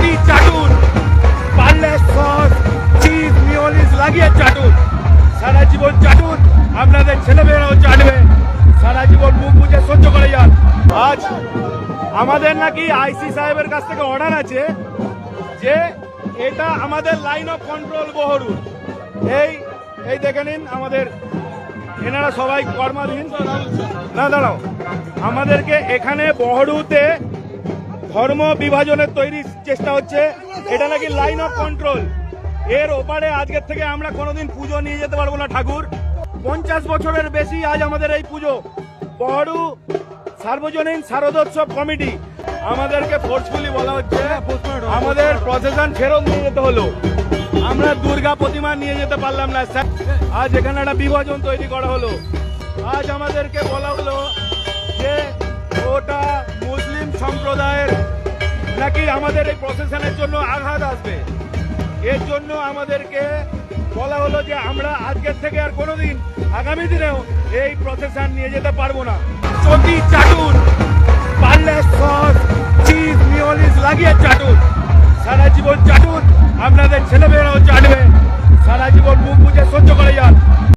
চটি চাটুন পারলে sauce cheese mayonnaise লাগিয়ে চাটুন সারা জীবন চাটুন আপনাদের ছেলেমেয়েরাও চাটবে সারা জীবন মুখ বুঝে সহ্য করে যান আজ আমাদের নাকি আইসি সাহেবের কাছ থেকে অর্ডার আছে যে এটা আমাদের লাইন অফ কন্ট্রোল বহরুর এই এই দেখে নিন আমাদের। এনারা সবাই কর্মাধীন। না, দাঁড়াও। আমাদেরকে এখানে বহরুতে ধর্ম বিভাজনের তৈরি চেষ্টা হচ্ছে। এটা নাকি লাইন অফ কন্ট্রোল এর ওপারে আজকের থেকে আমরা কোনোদিন পুজো নিয়ে যেতে পারব না ঠাকুর। পঞ্চাশ বছরের বেশি আজ আমাদের এই পুজো। বহরু সার্বজনীন শারদোৎসব কমিটি। আমাদেরকে ফোর্সফুলি বলা হচ্ছে। আমাদের প্রসেশন ফেরত নিয়ে যেতে হলো। আমরা দুর্গা প্রতিমা নিয়ে যেতে পারলাম না স্যার। আজ এখানে একটা বিভাজন তৈরি করা হলো। আজ আমাদেরকে বলা হলো আমাদের এই প্রসেশনের জন্য আঘাত আসবে। এর জন্য আমাদেরকে বলা হলো যে আমরা আজকের থেকে আর কোনোদিন আগামী দিনেও এই প্রসেশন নিয়ে যেতে পারব না। চটি চাটুন, পারলে সস, চিজ মিওলিস লাগিয়ে চাটুন।